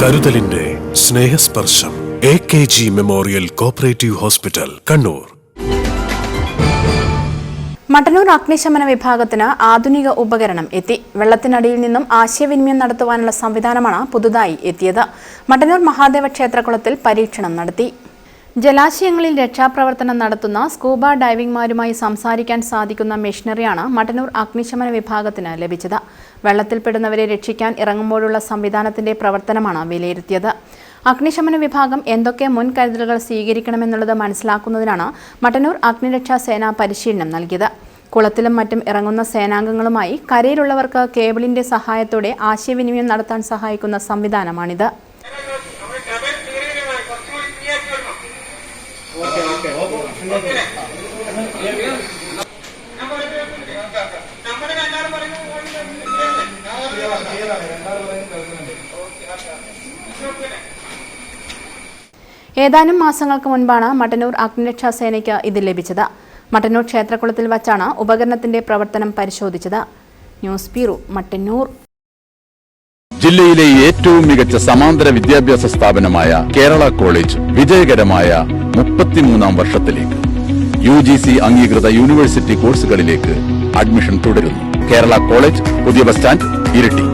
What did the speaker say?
കരുതലിന്റെ Snehasparsham A K G memorial cooperative hospital Kannur. Mattannur അഗ്നിശമന വിഭാഗത്തിന് ആധുനിക ഉപകരണം എത്തി. വെള്ളത്തിനടിയിൽ നിന്നും ആശയവിനിമയം നടത്തുവാനുള്ള സംവിധാനമാണ് പുതുതായി എത്തിയത്. മട്ടന്നൂർ മഹാദേവ ക്ഷേത്രകുളത്തിൽ പരീക്ഷണം നടത്തി. ജലാശയങ്ങളിൽ രക്ഷാപ്രവർത്തനം നടത്തുന്ന സ്കൂബ ഡൈവിംഗ്മാരുമായി സംസാരിക്കാൻ സാധിക്കുന്ന മെഷീനറിയാണ് മട്ടന്നൂർ അഗ്നിശമന വിഭാഗത്തിന് ലഭിച്ചത്. വെള്ളത്തിൽപ്പെടുന്നവരെ രക്ഷിക്കാൻ ഇറങ്ങുമ്പോഴുള്ള സംവിധാനത്തിന്റെ പ്രവർത്തനമാണ് വിലയിരുത്തിയത്. അഗ്നിശമന വിഭാഗം എന്തൊക്കെ മുൻകരുതലുകൾ സ്വീകരിക്കണമെന്നുള്ളത് മനസ്സിലാക്കുന്നതിനാണ് മട്ടന്നൂർ അഗ്നിരക്ഷാ സേന പരിശീലനം നൽകിയത്. കുളത്തിലും മറ്റും ഇറങ്ങുന്ന സേനാംഗങ്ങളുമായി കരയിലുള്ളവർക്ക് കേബിളിന്റെ സഹായത്തോടെ ആശയവിനിമയം നടത്താൻ സഹായിക്കുന്ന സംവിധാനമാണിത്. ഏതാനും മാസങ്ങൾക്ക് മുൻപാണ് മട്ടന്നൂർ അഗ്നിരക്ഷാ സേനയ്ക്ക് ഇത് ലഭിച്ചത്. മട്ടന്നൂർ ക്ഷേത്രകുളത്തിൽ വച്ചാണ് ഉപകരണത്തിന്റെ പ്രവർത്തനം പരിശോധിച്ചത്. News bureau Mattannur. ജില്ലയിലെ ഏറ്റവും മികച്ച സമാന്തര വിദ്യാഭ്യാസ സ്ഥാപനമായ കേരള കോളേജ് വിജയകരമായ മുപ്പത്തിമൂന്നാം വർഷത്തിലേക്ക് യു ജി സി അംഗീകൃത യൂണിവേഴ്സിറ്റി കോഴ്സുകളിലേക്ക് അഡ്മിഷൻ തുടരുന്നു. കേരള കോളേജ് പുതിയ ബസ് സ്റ്റാൻഡ് ഇരിട്ടി.